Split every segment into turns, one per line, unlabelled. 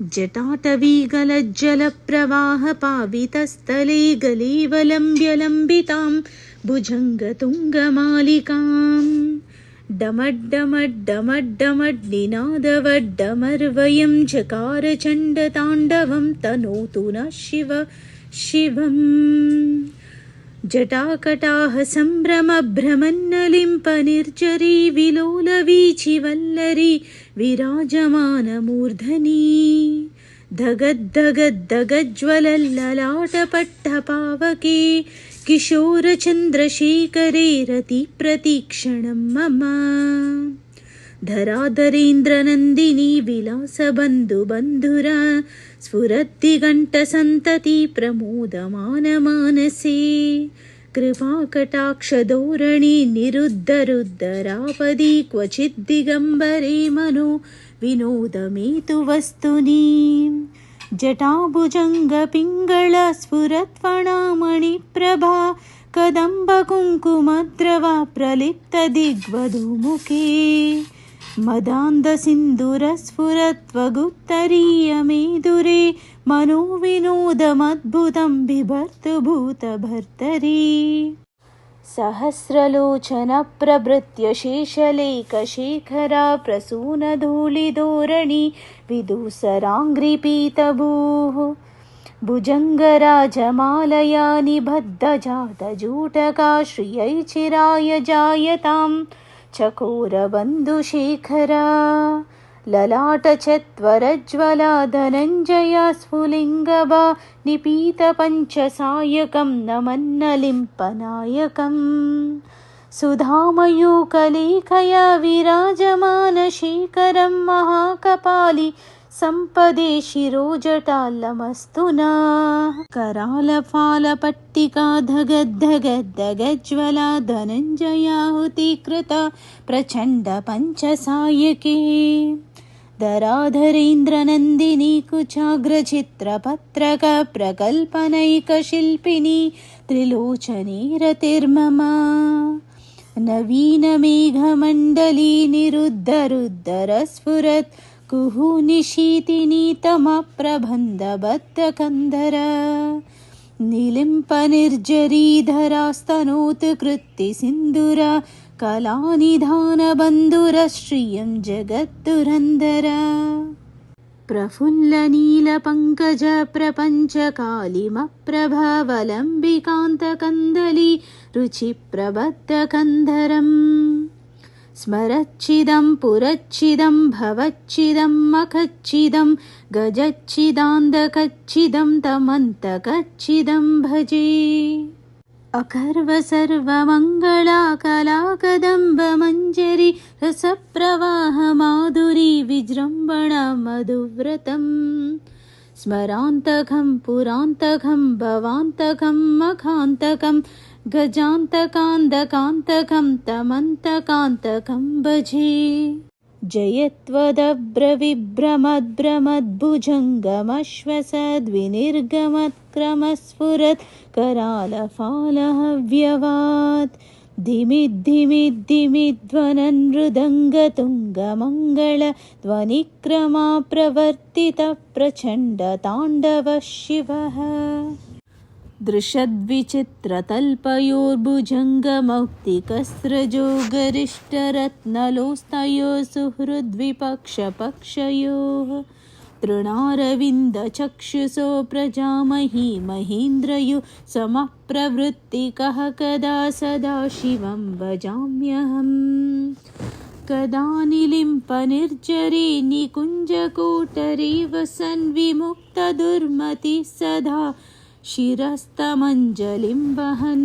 जटाटवीगलज्जलप्रवाहपावितस्थले गलेवलम्ब्यलम्बितां भुजङ्गतुङ्गमालिकाम् डमड्डमड्डमड्डमड्निनादवड्डमर्वयं चकारचण्डताण्डवं तनोतु नः शिव शिवम् जटाकटाः सम्भ्रमभ्रमन्नलिम्पनिर्जरी विलोलवीचिवल्लरी विराजमानमूर्धनी। धगद्धगद्धगज्ज्वलल्ललाटपट्टपावके किशोरचन्द्रशेखरे रतिप्रतीक्षणं मम धराधरेन्द्रनन्दिनी विलासबन्धुबन्धुरा स्फुरद्दिगण्टसन्तति प्रमोदमानमानसे। कृपाकटाक्षधोरणी निरुद्धरुद्धरापदी क्वचिद्दिगम्बरे मनो विनोदमेतु वस्तुनि जटाभुजङ्गपिङ्गळस्फुरत्वणामणिप्रभा कदम्बकुङ्कुमद्रवा प्रलिप्तदिग्वधूमुखे मदान्धसिन्दुरस्फुरत्वगुत्तरीयमेदुरे मनोविनोदमद्भुतं बिभर्तु भूतभर्तरी प्रसूनधूलिधोरणि विदुसराङ्घ्रिपीतभूः भुजङ्गराजमालया निबद्धजातजूटका श्रियै चिराय जायतां चकोरबन्धुशेखरा ललाटचत्वरज्वला धनञ्जया स्फुलिङ्गवा निपीतपञ्चसायकं नमन्नलिम्पनायकम्। सुधामयूकलेखया विराजमानशेखरं महाकपालि सम्पदे शिरोजटालमस्तु न करालफालपट्टिका धगद्धगद्धगज्ज्वला धनञ्जयाहुतिकृता प्रचण्डपञ्चसायके। धराधरेन्द्रनन्दिनी कुचाग्रचित्रपत्रकप्रकल्पनैकशिल्पिनी त्रिलोचने रतिर्मम नवीनमेघमण्डली निरुद्धरुद्धरस्फुरत् कुहूनिशीतिनीतमप्रबन्धबद्धकन्धर निलिम्पनिर्जरीधरास्तनोत्कृत्तिसिन्दुरा कलानिधानबन्धुरश्रियं जगद्दुरन्धर प्रफुल्लनीलपङ्कजप्रपञ्चकालिमप्रभवलम्बिकान्तकन्दली रुचिप्रबद्धकन्धरम् स्मरच्चिदं पुरच्चिदं भवच्चिदं मखच्चिदं गजच्चिदान्दकच्चिदं तमन्तकच्चिदं भजे। कलाकदम्बमञ्जरी रसप्रवाहमाधुरी विजृम्भणा मधुव्रतम् स्मरान्तकं पुरान्तकं भवान्तकं मखान्तकं गजान्तकान्तकान्तकं तमन्तकान्तकं भजे। जयत्वदब्रविभ्रमद्भुजङ्गमश्वसद्विनिर्गमत्क्रमस्फुरत् करालफालहव्यवात्। धिमिद्धिमिद्धिमिध्वनन् मृदङ्गतुङ्गमङ्गलध्वनिक्रमा प्रवर्तितः प्रचण्डताण्डवः शिवः दृशद्विचित्रतल्पयोर्भुजङ्गमौक्तिकस्रजो गरिष्ठरत्नलोस्तयो सुहृद्विपक्षपक्षयोः तृणारविन्दचक्षुषो प्रजामही महीन्द्रयु समः प्रवृत्तिकः कदा सदा शिवं भजाम्यहम्। कदा निलिम्पनिर्जरे निकुञ्जकोटरे वसन् विमुक्तदुर्मतिः सदा शिरस्तमञ्जलिं वहन्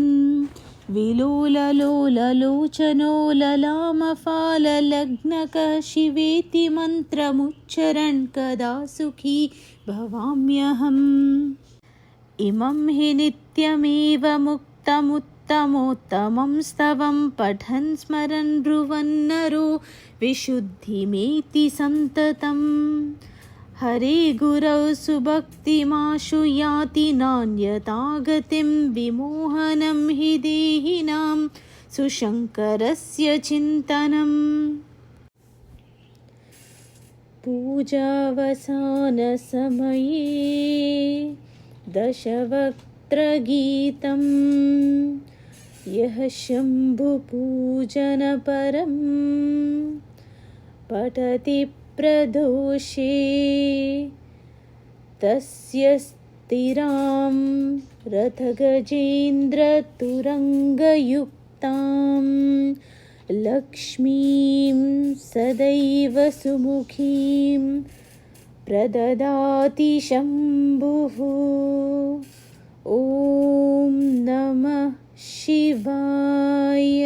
विलोललोललोचनो ललामफाललग्नकः शिवेति मन्त्रमुच्चरन् कदा सुखी भवाम्यहम्। इमं हि नित्यमेव मुक्तमुत्तमोत्तमं स्तवं पठन् स्मरन् ब्रुवन्नरो विशुद्धिमेति सन्ततम् हरे गुरौ सुभक्तिमाशु याति नान्यतागतिं विमोहनं हि देहिनां सुशङ्करस्य चिन्तनम्। पूजावसानसमये दशवक्त्रगीतं यः शम्भुपूजनपरं पठति प्रदोषे तस्य स्थिरां रथगजेन्द्रतुरङ्गयुक्तां लक्ष्मीं सदैव सुमुखीं प्रददाति शम्भुः ॐ नमः शिवाय